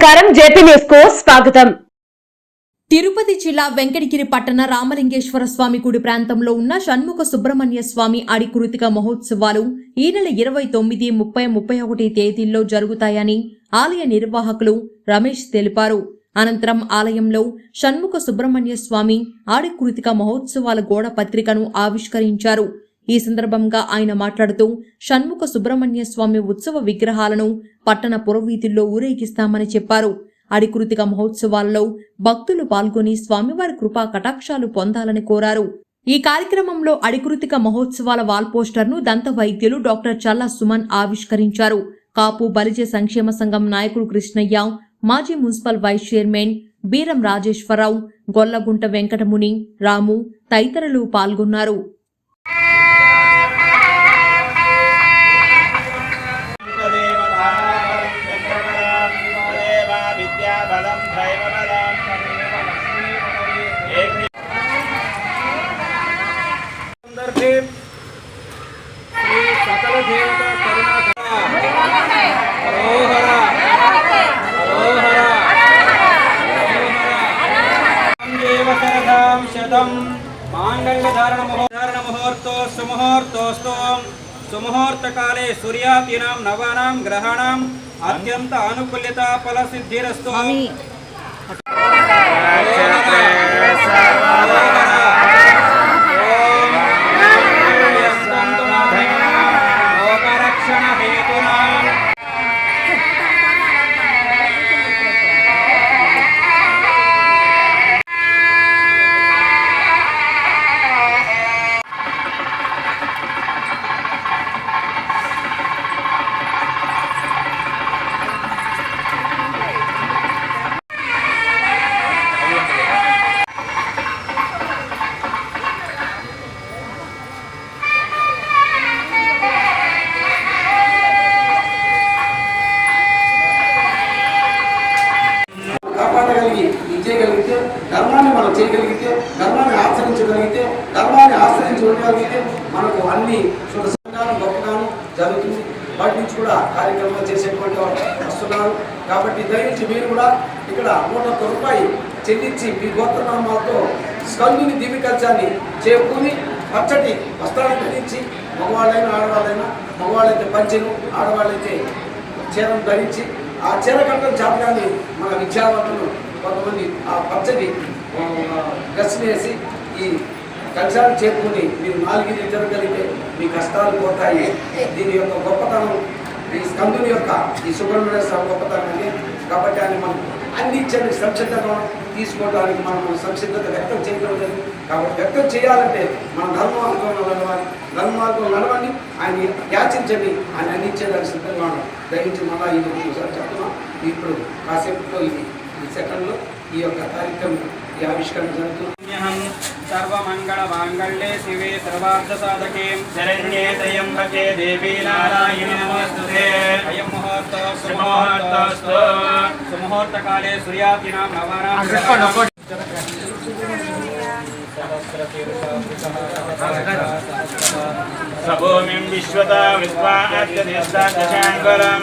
నమస్కారం జేపీ న్యూస్కు స్వాగతం. తిరుపతి జిల్లా వెంకటగిరి పట్టణ రామలింగేశ్వర స్వామి గుడి ప్రాంతంలో ఉన్న షణ్ముఖ సుబ్రహ్మణ్య స్వామి అడికృతిక మహోత్సవాలు ఈ నెల ఇరవై తొమ్మిది ముప్పై ముప్పై ఒకటి తేదీల్లో జరుగుతాయని ఆలయ నిర్వాహకులు రమేష్ తెలిపారు. అనంతరం ఆలయంలో షణ్ముఖ సుబ్రహ్మణ్య స్వామి ఆడికృతిక మహోత్సవాల గోడ పత్రికను ఆవిష్కరించారు. ఈ సందర్భంగా ఆయన మాట్లాడుతూ షణ్ముఖ సుబ్రహ్మణ్య స్వామి ఉత్సవ విగ్రహాలను పట్టణ పురవీధుల్లో ఊరేగిస్తామని చెప్పారు. అడికృతిక మహోత్సవాల్లో భక్తులు పాల్గొని స్వామివారి కృపా కటాక్షాలు పొందాలని కోరారు. ఈ కార్యక్రమంలో అడికృతిక మహోత్సవాల వాల్ పోస్టర్ను దంత వైద్యులు డాక్టర్ చల్లా సుమన్ ఆవిష్కరించారు. కాపు బలిజ సంక్షేమ సంఘం నాయకుడు కృష్ణయ్య మాజీ municipal vice chairman Beeram Rajeshwararao Gollagunta Venkatamuni Ramu తదితరులు పాల్గొన్నారు. శరదాం మాంగళ్యధారణ ధారణ ముహూర్తో సుముహూర్తోస్తు సుముహూర్తకాలే సూర్యాదీనాం నవానాం గ్రహాణం. అత్యంత అనుకూల్యత ఫల చేయగలిగితే ధర్మాన్ని మనం చేయగలిగితే ధర్మాన్ని ఆచరించగలిగితే ధర్మాన్ని ఆచరించి ఉండగలిగితే మనకు అన్ని సుఖ గొప్పగాను జరుగుతుంది. వాటి నుంచి కూడా కార్యక్రమాలు చేసేటువంటి వస్తున్నారు. కాబట్టి దయచేసి మీరు కూడా ఇక్కడ నూట ఒక్క రూపాయి చెల్లించి మీ గోత్రనామాలతో స్కందుని దీపికల్చాన్ని చేరుకుని పచ్చటి వస్త్రాలు ధరించి మగవాళ్ళైనా ఆడవాళ్ళైనా మగవాళ్ళైతే పంచెను ఆడవాళ్ళైతే చీరను ధరించి ఆ చీర కట్టడం చేతగాని మన విద్యావంతులు కొంతమంది ఆ పచ్చడి డ్రెస్ని వేసి ఈ కక్షాలు చేరుకుని మీరు నాలుగు జరగలిగితే మీ కష్టాలు పోతాయి. దీని యొక్క గొప్పతనం ఈ స్కందుని యొక్క ఈ సుబ్రహ్మణ్య స్వామి గొప్పతనాన్ని కాబట్టి ఆయన మనం అన్ని ఇచ్చని సంసిద్ధంగా తీసుకోవడానికి మనం సంసిద్ధత వ్యక్తం చేయడం లేదు. కాబట్టి వ్యక్తం చేయాలంటే మన ధర్మ మార్గంలో నడవాలి. ధర్మార్గంలో నడవండి ఆయన యాచించండి. ఆయన అన్ని ఇచ్చేదానికి సిద్ధంగా ఉన్నాం దయించి మళ్ళా ఇది ఒకసారి చెప్తున్నాం. ఇప్పుడు కాసేపులో ఇది. సెకండ్లో ఈ యొక్క కార్యక్రమం ఈ ఆవిష్కరణ జరుగుతుంది. ్యహం సర్వమంగళమాంగళ్యే శివే సర్వార్థసాధకే శరణ్యే త్రయంబకే దేవీ నారాయణి నమస్తుతే. అయం సూర్యాదీనాం నవానాం సభూమిం విశ్వతా విశ్వాద్యదిష్టాదశాంగరం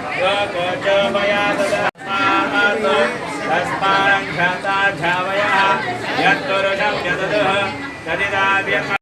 విరాళజాయత తస్మాత్ యజస్స్తాదధాయత లోకోచోపయాత తస్మాత్ తస్మాన్ ఘాతా ఝావయ యత్పురుషం యదదుః తదిదావ్యం